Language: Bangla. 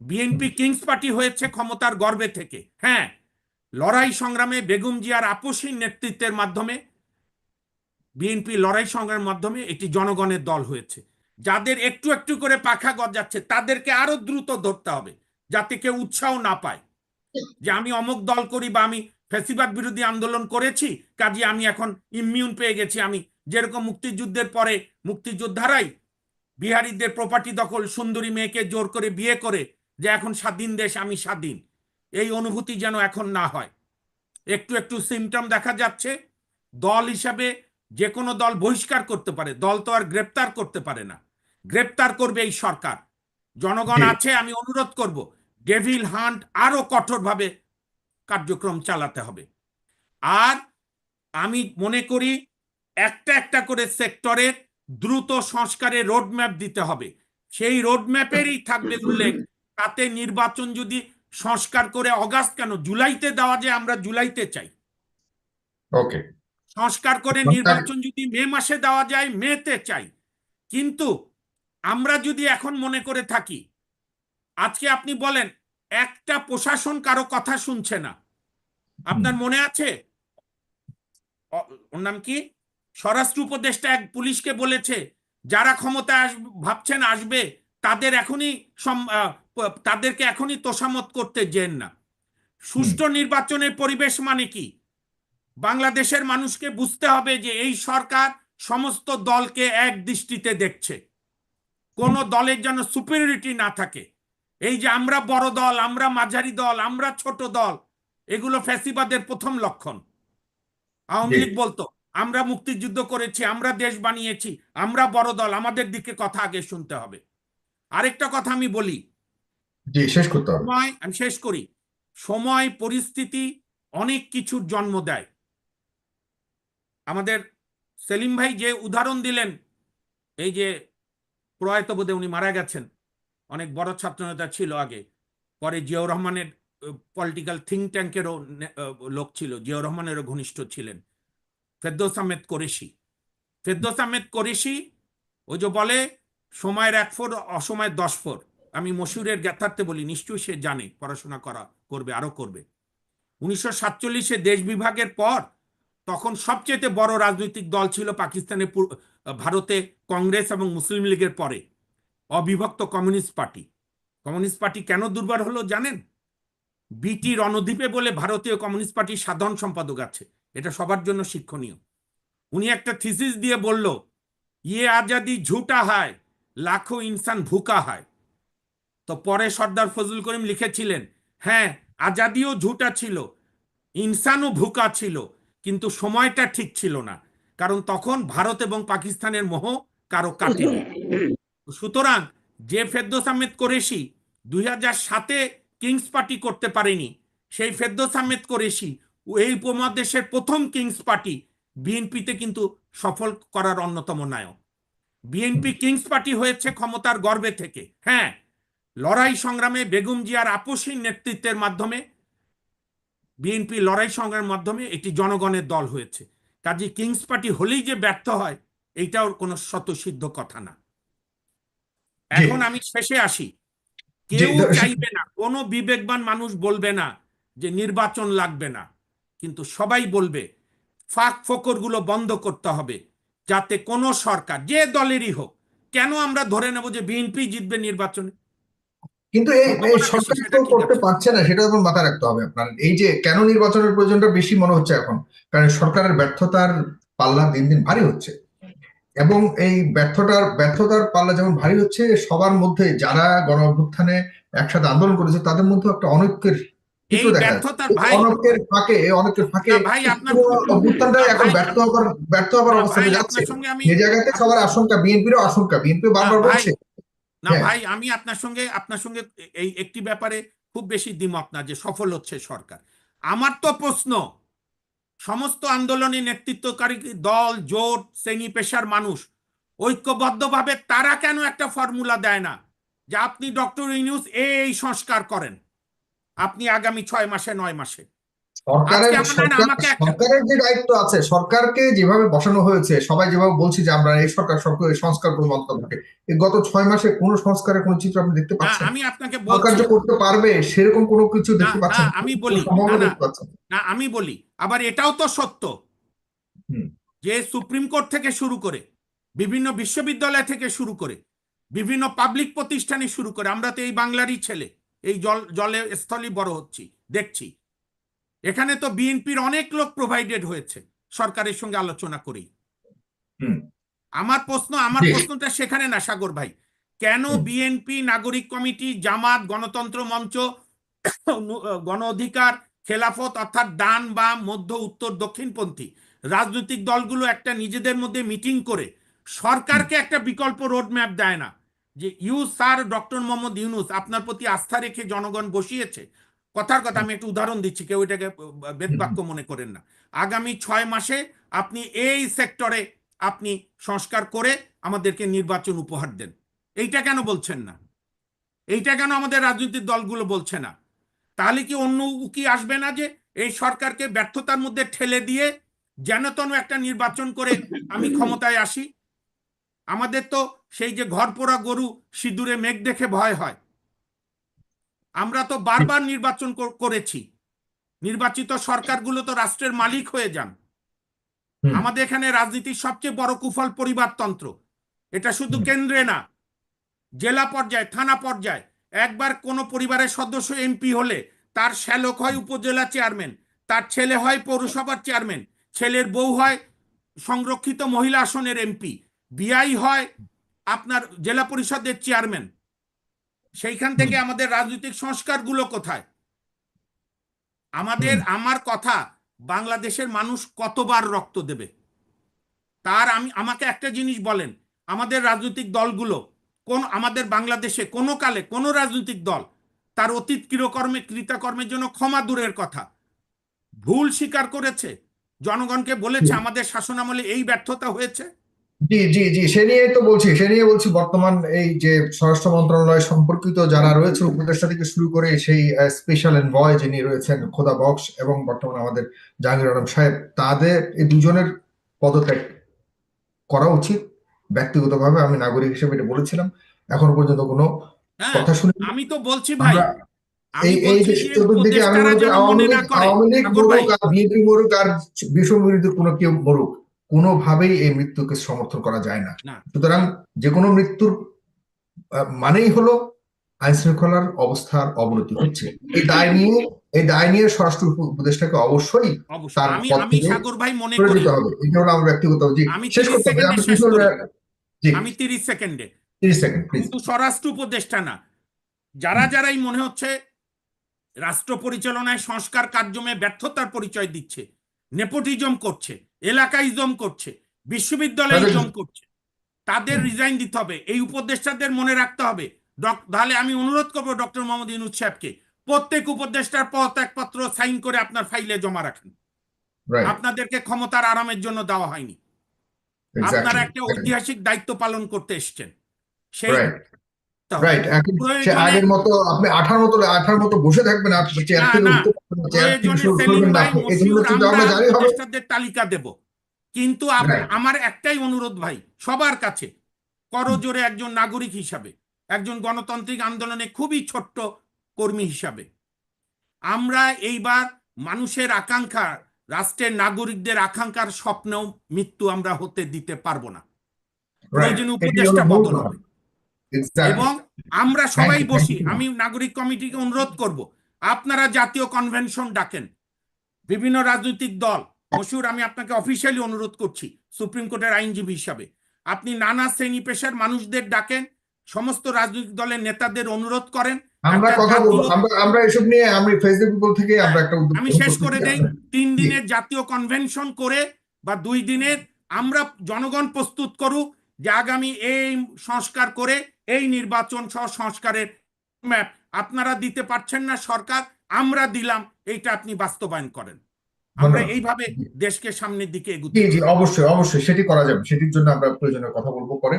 বিএনপি কিংস পার্টি হয়েছে ক্ষমতার গর্বে থেকে। হ্যাঁ লড়াই সংগ্রামে বেগম জিয়ার আপসীন নেতৃত্বের মাধ্যমে, বিএনপি লড়াই সংগ্রামের মাধ্যমে একটি জনগণের দল হয়েছে। যাদের একটু একটু করে পাখা গজাচ্ছে, তাদেরকে আরও দ্রুত ধরতে হবে, যাতে কেউ উৎসাহ না পায়। যে আমি অমুক দল করি বা আমি ফ্যাসিবাদ বিরোধী আন্দোলন করেছি, কাজে আমি এখন ইমিউন পেয়ে গেছি আমি। যেরকম মুক্তিযুদ্ধের পরে মুক্তিযোদ্ধারাই বিহারীদের প্রপার্টি দখল, সুন্দরী মেয়েকে জোর করে বিয়ে করে যে এখন স্বাধীন দেশ আমি স্বাধীন। এই অনুভূতি যেন এখন না হয়। একটু একটু সিমটম দেখা যাচ্ছে। দল হিসাবে যে কোনো দল বহিষ্কার করতে পারে। দল তো আর গ্রেপ্তার করতে পারে না। গ্রেপ্তার করবে এই সরকার। জনগণ আছে আমি অনুরোধ করব ডেভিল হান্ট আরও কঠোরভাবে কার্যক্রম চালাতে হবে। আর আমি মনে করি একটা একটা করে সেক্টরের দ্রুত সংস্কারের রোডম্যাপ দিতে হবে। সেই রোডম্যাপেরই থাকবে উল্লেখ। তাতে নির্বাচন যদি সংস্কার করে অগাস্ট কেন? জুলাইতে দেওয়া যায় আমরা জুলাইতে চাই। ওকে। সংস্কার করে নির্বাচন যদি মে মাসে দেওয়া যায় মেতে চাই। কিন্তু আমরা যদি এখন মনে করে থাকি আজকে আপনি বলেন একটা প্রশাসন কারও কথা শুনছে না। আপনার মনে আছে? ওর নাম কি? স্বরাষ্ট্র উপদেষ্টা এক পুলিশকে বলেছে যারা ক্ষমতায় আসবে ভাবছেন আসবে তাদের এখনই তাদেরকে এখনই তোষামত করতে যেন না। সুষ্ঠু নির্বাচনের পরিবেশ মানে কি? বাংলাদেশের মানুষকে বুঝতে হবে যে এই সরকার সমস্ত দলকে এক দৃষ্টিতে দেখছে। কোন দলের যেন সুপিরিয়রিটি না থাকে। এই যে আমরা বড় দল আমরা মাঝারি দল আমরা ছোট দল এগুলো ফ্যাসিবাদের প্রথম লক্ষণ। আওয়ামী লীগ বলতো আমরা মুক্তিযুদ্ধ করেছি আমরা দেশ বানিয়েছি আমরা বড় দল আমাদের দিকে কথা আগে শুনতে হবে। আরেকটা কথা আমি বলি। শেষ করতে সময় আমি শেষ করি। সময় পরিস্থিতি অনেক কিছুর জন্ম দেয়। আমাদের সেলিম ভাই যে উদাহরণ দিলেন এই যে প্রয়াত বোধে উনি মারা গেছেন অনেক বড় ছাত্রনেতা ছিল আগে। পরে জিয়াউর রহমানের পলিটিক্যাল থিঙ্ক ট্যাঙ্কেরও লোক ছিল জিয়াউর রহমানেরও ঘনিষ্ঠ ছিলেন। ফেরদৌস আহমেদ কোরেশি। ফেরদৌস আহমেদ কোরেশি ওই যে বলে সময়ের এক ফোর অসময়ের দশ ফোর আমি মশুরের জ্ঞাতার্থে বলি, নিশ্চয়ই সে জানে, পড়াশোনা করা, করবে আরও করবে। উনিশশো সাতচল্লিশে দেশ বিভাগের পর তখন সবচেয়ে বড় রাজনৈতিক দল ছিল পাকিস্তানে ভারতে কংগ্রেস এবং মুসলিম লীগের পরে। অবিভক্ত কমিউনিস্ট পার্টি। কমিউনিস্ট পার্টি কেন দুর্বল হলো জানেন? বিটি রণদ্বীপে বলে ভারতীয় কমিউনিস্ট পার্টির সাধারণ সম্পাদক আছে। এটা সবার জন্য শিক্ষণীয়। উনি একটা থিসিস দিয়ে বলল ইয়ে আজাদি ঝুটা হয়। লাখো ইনসান ভুকা হয়। তো পরে সর্দার ফজল করিম লিখেছিলেন হ্যাঁ আজাদিও ঝুটা ছিল, ইনসানও ভুকা ছিল, কিন্তু সময়টা ঠিক ছিল না, কারণ তখন ভারত এবং পাকিস্তানের মোহ কারও কাটেনি সুতরাং যে ফেদ্দোস আহমেদ কোরেশি দুই হাজার সাতে কিংস পার্টি করতে পারেনি, সেই ফেদ্দোস আহমেদ কোরেশি এই উপমহাদেশের প্রথম কিংস পার্টি বিএনপিতে কিন্তু সফল করার অন্যতম নায়ক। বিএনপি কিংস পার্টি হয়েছে ক্ষমতার গর্বে থেকে। হ্যাঁ লড়াই সংগ্রামে বেগম জিয়ার আপসীন নেতৃত্বের মাধ্যমে বিএনপি লড়াই সংগ্রামের মাধ্যমে একটি জনগণের দল হয়েছে। কাজে কিংস পার্টি হলেই যে ব্যর্থ হয় এইটাও কোনো স্বতঃসিদ্ধ কথা না। এখন আমি শেষে আসি। কেউ চাইবে না কোনো বিবেকবান মানুষ বলবে না যে নির্বাচন লাগবে না। কিন্তু সবাই বলবে ফাঁক ফোকরগুলো বন্ধ করতে হবে। যাতে কোনো সরকার যে দলেরই হোক কেন আমরা ধরে নেব যে বিএনপি জিতবে নির্বাচনে? কিন্তু এই সরকার তো করতে পারছে না সেটা আপনার মাথায় রাখতে হবে আপনার। এই যে কেন নির্বাচনের প্রয়োজনটা বেশি মনে হচ্ছে এখন? কারণ সরকারের ব্যর্থতার পাল্লা দিন দিন ভারী হচ্ছে। এবং এই ব্যর্থতার ব্যর্থতার পাল্লা যেমন ভারী হচ্ছে সবার মধ্যে যারা গণ অভ্যুত্থানে একসাথে আন্দোলন করেছে তাদের মধ্যে একটা অনৈক্যের এই চিত্র দেখা যাচ্ছে ব্যর্থতার ভাই অনৈক্যের ফাঁকে এই ফাঁকে ভাই আপনার পুরো এখন ব্যর্থ হবার ব্যর্থ হবার অবস্থানে যাচ্ছে। আপনার আমি জায়গাতে সবার আশঙ্কা বিএনপিরও আশঙ্কা বিএনপি বারবার বলছে। না। ভাই আমি আপনার সঙ্গে আপনার সঙ্গে এই একটি ব্যাপারে খুব বেশি দ্বিমত না যে সফল হচ্ছে সরকার। আমার তো প্রশ্ন সমস্ত আন্দোলনে নেতৃত্বকারী দল জোট শ্রেণি পেশার মানুষ ঐক্যবদ্ধভাবে তারা কেন একটা ফর্মুলা দেয় না? যে আপনি ডক্টর ইউনিউস এই সংস্কার করেন। আপনি আগামী ছয় মাসে নয় মাসে। সরকারের যে দায়িত্ব আছে সরকারকে যেভাবে বসানো হয়েছে সবাই যেভাবে বলছি যে আমরা এই সরকার সরকার সংস্কার করব গত ছয় মাসে কোনো সংস্কারের কোনো চিত্র আপনি দেখতে পাচ্ছেন? আমি আপনাকে সরকার যে করতে পারবে সেরকম কোনো কিছু দেখতে পাচ্ছেন? আমি বলি, না, আমি বলি আবার এটাও তো সত্য। যে সুপ্রিম কোর্ট থেকে শুরু করে বিভিন্ন বিশ্ববিদ্যালয় থেকে শুরু করে বিভিন্ন পাবলিক প্রতিষ্ঠানে শুরু করে আমরা তো এই বাংলারই ছেলে। এই জল জলে স্থলই বড় হচ্ছি দেখছি। এখানে তো বিএনপির অনেক লোক প্রোভাইডেড হয়েছে সরকারের সঙ্গে আলোচনা করেই। আমার প্রশ্ন আমার প্রশ্নটা সেখানে না সাগর ভাই। কেন বিএনপি নাগরিক কমিটি জামাত গণতন্ত্র মঞ্চ গণ অধিকার খেলাফত অর্থাৎ ডান বাম মধ্য উত্তর দক্ষিণপন্থী রাজনৈতিক দলগুলো একটা নিজেদের মধ্যে মিটিং করে সরকারকে একটা বিকল্প রোড ম্যাপ দেয় না। যে you sir doctor Mohammad Yunus আপনার প্রতি আস্থা রেখে জনগণ বসিয়েছে। কথার কথা আমি একটু উদাহরণ দিচ্ছি কেউ এটাকে বেদবাক্য মনে করেন না। আগামী ছয় মাসে আপনি এই সেক্টরে আপনি সংস্কার করে আমাদেরকে নির্বাচন উপহার দেন। এইটা কেন বলছেন না? এইটা কেন আমাদের রাজনৈতিক দলগুলো বলছে না? তাহলে কি অন্য উকি আসবে না যে এই সরকারকে ব্যর্থতার মধ্যে ঠেলে দিয়ে যেন তেন একটা নির্বাচন করে আমি ক্ষমতায় আসি? আমাদের তো সেই যে ঘর পোড়া গরু সিঁদুরে মেঘ দেখে ভয় হয়। আমরা তো বারবার নির্বাচন করেছি। নির্বাচিত সরকারগুলো তো রাষ্ট্রের মালিক হয়ে যান। আমাদের এখানে রাজনীতির সবচেয়ে বড় কুফল পরিবারতন্ত্র। এটা শুধু কেন্দ্রে না জেলা পর্যায়ে থানা পর্যায়ে একবার কোনো পরিবারের সদস্য এমপি হলে তার শ্যালক হয় উপজেলা চেয়ারম্যান তার ছেলে হয় পৌরসভার চেয়ারম্যান ছেলের বউ হয় সংরক্ষিত মহিলা আসনের এমপি বিআই হয় আপনার জেলা পরিষদের চেয়ারম্যান। সেইখান থেকে আমাদের রাজনৈতিক সংস্কারগুলো কোথায়? আমাদের আমার কথা বাংলাদেশের মানুষ কতবার রক্ত দেবে? তার আমি আমাকে একটা জিনিস বলেন আমাদের রাজনৈতিক দলগুলো কোন আমাদের বাংলাদেশে কোনো কালে কোনো রাজনৈতিক দল তার অতীত কৃতকর্মে কৃতকর্মের জন্য ক্ষমা দূরের কথা। ভুল স্বীকার করেছে জনগণকে বলেছে আমাদের শাসনামলে এই ব্যর্থতা হয়েছে। জি জি জি সে নিয়েই তো বলছি সে নিয়ে বলছি বর্তমান এই যে স্বরাষ্ট্র মন্ত্রণালয় সম্পর্কিত যারা রয়েছে উপদেষ্টা থেকে শুরু করে সেই স্পেশাল এনভয় যিনি রয়েছেন খোদা বক্স এবং বর্তমানে আমাদের জাহাঙ্গীর আলম সাহেব তাদের এই দুজনের পদত্যাগ করা উচিত। ব্যক্তিগতভাবে আমি নাগরিক হিসেবে এটা বলেছিলাম। এখনও পর্যন্ত কোনো হ্যাঁ কথা শুনি আমি তো বলছি ভাই এই এই চতুর্দিকে আমি আওয়ামী লীগ আওয়ামী লীগ মরুক আর বিএনপি মরুক আর বিষম বিরোধী কোনো কেউ মরুক। কোনোভাবেই এই মৃত্যুকে সমর্থন করা যায় না। সুতরাং যে কোনো মৃত্যুর মানেই হলো আইন শৃঙ্খলার অবস্থার অবনতি হচ্ছে। এই দায় নিয়ে এই দায় নিয়ে স্বরাষ্ট্র উপদেষ্টাকে অবশ্যই তার আমি সাগর ভাই মনে করি। হবে। এটা হলো আমার ব্যক্তিগত জি আমি শেষ করতে হবে। আমি তিরিশ সেকেন্ডে। তিরিশ সেকেন্ড প্লিজ স্বরাষ্ট্র উপদেষ্টা না। যারা যারাই মনে হচ্ছে রাষ্ট্র পরিচালনায় সংস্কার কার্যমে ব্যর্থতার পরিচয় দিচ্ছে নেপোটিজম করছে এলাকাইজম করছে বিশ্ববিদ্যালয়ইজম করছে। তাদের রিজাইন দিতে হবে এই উপদেষ্টাদের মনে রাখতে হবে। তাহলে আমি অনুরোধ করব ডক্টর মোহাম্মদ ইউনুস সাহেবকে প্রত্যেক উপদেষ্টার পদত্যাগপত্র সাইন করে আপনার ফাইলে জমা রাখেন। আপনাদেরকে ক্ষমতার আরামের জন্য দেওয়া হয়নি। আপনারা একটা ঐতিহাসিক দায়িত্ব পালন করতে এসছেন। সেই রাইট এখন সে আগের মতো আপনি আঠার মতো আঠার মতো বসে থাকবেন আপনি চেয়ার থেকে উঠতে পারবেন না, মশিউর, চিন্তা আমরা জারি হবে। তালিকা দেব। কিন্তু আমার একটাই অনুরোধ ভাই সবার কাছে। করজোরে একজন নাগরিক হিসাবে একজন গণতান্ত্রিক আন্দোলনে খুবই ছোট্ট কর্মী হিসাবে। আমরা এইবার মানুষের আকাঙ্ক্ষা রাষ্ট্রের নাগরিকদের আকাঙ্ক্ষার স্বপ্নেও মৃত্যু আমরা হতে দিতে পারব না। Right. প্রয়োজনে উপদেষ্টা বদল হবে. এবং আমরা সবাই বসি আমি নাগরিক কমিটিকে অনুরোধ করব আপনারা জাতীয় কনভেনশন ডাকেন বিভিন্ন রাজনৈতিক দল মশুর আমি আপনাকে অফিসিয়ালি অনুরোধ করছি সুপ্রিম কোর্টের আইনজীবী হিসাবে আপনি নানা শ্রেণি পেশার মানুষদের ডাকেন সমস্ত রাজনৈতিক দলের নেতাদের অনুরোধ করেন আমরা কথা বলব আমরা এসব নিয়ে আমি ফেসবুক থেকে আমরা একটা আমি শেষ করে। দেই তিন দিনের জাতীয় কনভেনশন করে বা দুই দিনের আমরা জনগণ প্রস্তুত করুক যে আগামী এই সংস্কার করে এই নির্বাচন সহ সংস্কারের ম্যাপ আপনারা দিতে পারছেন না সরকার আমরা দিলাম এইটা আপনি বাস্তবায়ন করেন। আমরা এইভাবে দেশকে সামনের দিকে এগুতে জি অবশ্যই অবশ্যই সেটি করা যাবে সেটির জন্য আমরা প্রয়োজনীয় কথা বলব পরে।